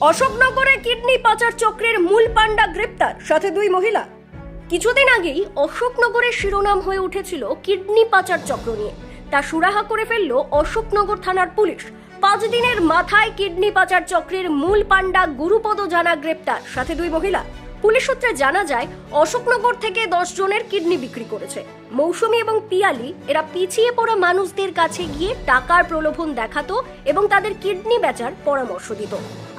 অশোকনগরে kidney পাচার চক্রের মূল পাণ্ডা গ্রেপ্তার, সাথে দুই মহিলা। কিছুদিন আগেই অশোকনগরের শিরোনাম হয়ে উঠেছিল কিডনি পাচার চক্র নিয়ে। তা সুরাহা করে ফেলল অশোকনগর থানার পুলিশ। পাঁচ দিনের মাথায় কিডনি পাচার চক্রের মূল পাণ্ডা গুরুপদ জানা গ্রেপ্তার, সাথে দুই মহিলা। পুলিশ সূত্রে জানা যায়, অশোকনগর থেকে দশ জনের কিডনি বিক্রি করেছে। মৌসুমী এবং পিয়ালি, এরা পিছিয়ে পড়া মানুষদের কাছে গিয়ে টাকার প্রলোভন দেখাতো এবং তাদের কিডনি বেচার পরামর্শ দিত।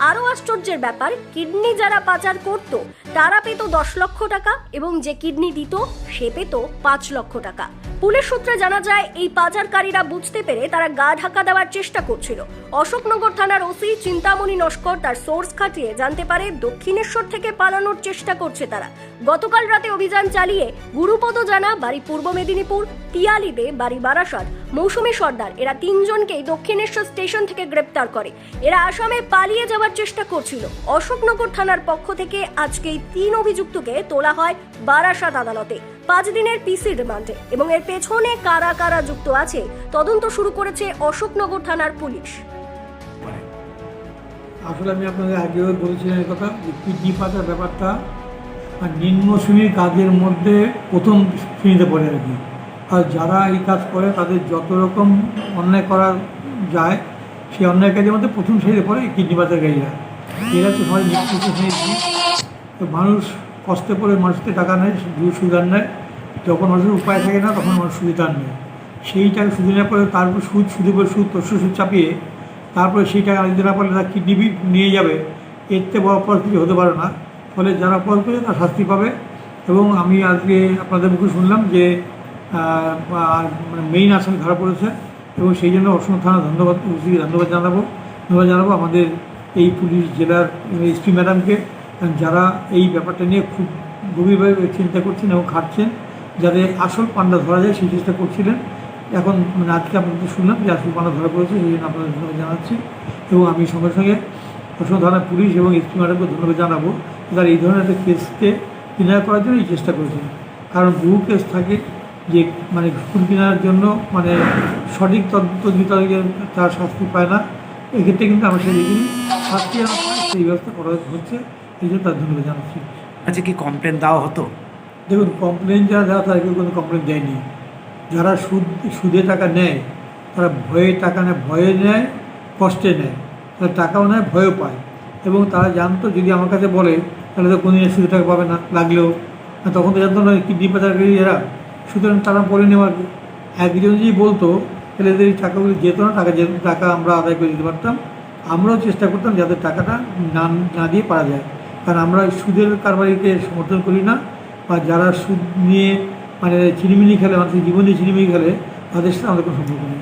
আরও আশ্চর্যের ব্যাপার, কিডনি যারা পাচার করত, তারা পেত দশ লক্ষ টাকা এবং যে কিডনি দিত, সে পেত পাঁচ লক্ষ টাকা। পুলিশ সূত্রে জানা যায়, এই পাচারকারীরা বুঝতে পেরে তারা গা ঢাকা দেওয়ার চেষ্টা করছিল। অশোকনগর থানার ওসি চিন্তামণি নস্কর তার সোর্স খাটিয়ে জানতে পারে, দক্ষিণেশ্বর থেকে পালানোর চেষ্টা করছে তারা। গতকাল রাতে অভিযান চালিয়ে গুরুপদ জানা বাড়ি পূর্ব মেদিনীপুর পিয়ালি দে বাড়ি বারাসাত। মৌসুমী সর্দার, এরা তিনজনকেই দক্ষিণেশ্বর স্টেশন থেকে গ্রেপ্তার করে। এরা আসামে পালিয়ে যাওয়ার চেষ্টা করছিল। অশোকনগর থানার পক্ষ থেকে আজকে তিন অভিযুক্তকে তোলা হয় বারাসাত আদালতে। পাঁচ দিনের পিসি রিমান্ডে এবং এর পেছনে কারা কারা যুক্ত আছে, তদন্ত শুরু করেছে অশোকনগর থানার পুলিশ। আসলে আমি আপনাদের আগেও বলেছিলাম কথা কিডনি পাচার ব্যাপারটা? আর নিম্ন শ্রেণির কাজের মধ্যে প্রথম শ্রেণীতে পড়ে আর কি। আর যারা এই কাজ করে, তাদের যত রকম অন্যায় করা যায়, সেই অন্যায় কাজের মধ্যে প্রথম শ্রেণীতে পড়ে কিডনি পাচারকারীরা এরা তো সবাই নিকৃষ্ট শ্রেণির মানুষ কষ্টে পড়ে মানুষকে টাকা নেয় সুদান নেয়। যখন মানুষের উপায় থাকে না, তখন মানুষ সুবিধার নেয়। সেই টাকা সুদ পরে তার উপর সুদ সুদের উপর সুদ তস্য সুদ চাপিয়ে তারপরে সেই টাকা দিতে না পারলে তার কিডনি নিয়ে যাবে। এর থেকে বড় পরিস্থিতি হতে পারে না। ফলে যারা অপরাধ করে তারা শাস্তি পাবে। এবং আমি আজকে আপনাদের মুখে শুনলাম যে মেইন আসামি ধরা পড়েছে এবং সেই জন্য অসম থানা ধন্যবাদ, ওসিকে ধন্যবাদ জানাব। ধন্যবাদ জানাব আমাদের এই পুলিশ জেলার এসপি ম্যাডামকে যারা এই ব্যাপারটা নিয়ে খুব গভীরভাবে চিন্তা করছেন এবং খাটছেন, যাতে আসল পান্ডা ধরা যায় সেই চেষ্টা করছিলেন। এখন মানে আজকে আপনাদের শুনলাম যে আসল পান্ডা ধরা পড়েছে, সেই জন্য আপনাদের ধন্যবাদ জানাচ্ছি। এবং আমি সঙ্গে সঙ্গে অসম থানা পুলিশ এবং এসপি ম্যাডামকে ধন্যবাদ জানাব। তারা এই ধরনের একটা কেসকে কিনার করার জন্য এই চেষ্টা করেছেন কারণ বহু কেস থাকে যে মানে স্কুল কেনার জন্য মানে সঠিক তদন্ত তার শাস্তি পায় না এক্ষেত্রে কিন্তু আমরা সেই দেখিনি। শাস্তি সেই ব্যবস্থা করা হচ্ছে এই জন্য তার ধন্যবাদ জানাচ্ছি। আচ্ছা কি কমপ্লেন দেওয়া হতো? দেখুন কমপ্লেন যারা দেওয়া তারা কেউ কোনো কমপ্লেন দেয়নি। যারা সুদ সুদে টাকা নেয় তারা ভয়ে টাকা নেয় ভয়ে নেয় কষ্টে নেয়। তারা টাকাও নেয় ভয়ও পায়। এবং তারা জানতো যদি আমার কাছে বলে, তাহলে তো কোনো সুদে টাকা পাবে না, লাগলেও। তখন তো জানতো না কিডনি পাচারকারী এরা। সুতরাং তারা বলে নেওয়ার একজন যদি বলতো, তাহলে এদের এই টাকাগুলো যেত না, টাকা যেত টাকা আমরা আদায় করে দিতে পারতাম। আমরাও চেষ্টা করতাম যাতে টাকাটা না না দিয়ে পারা যায়। কারণ আমরা সুদের কারবারিকে সমর্থন করি না, বা যারা সুদ নিয়ে মানে চিনিমিনি খেলে, মানুষের জীবন দিয়ে চিনিমিনি খেলে, তাদের সাথে আমাদের কোনো সম্পর্ক নেই।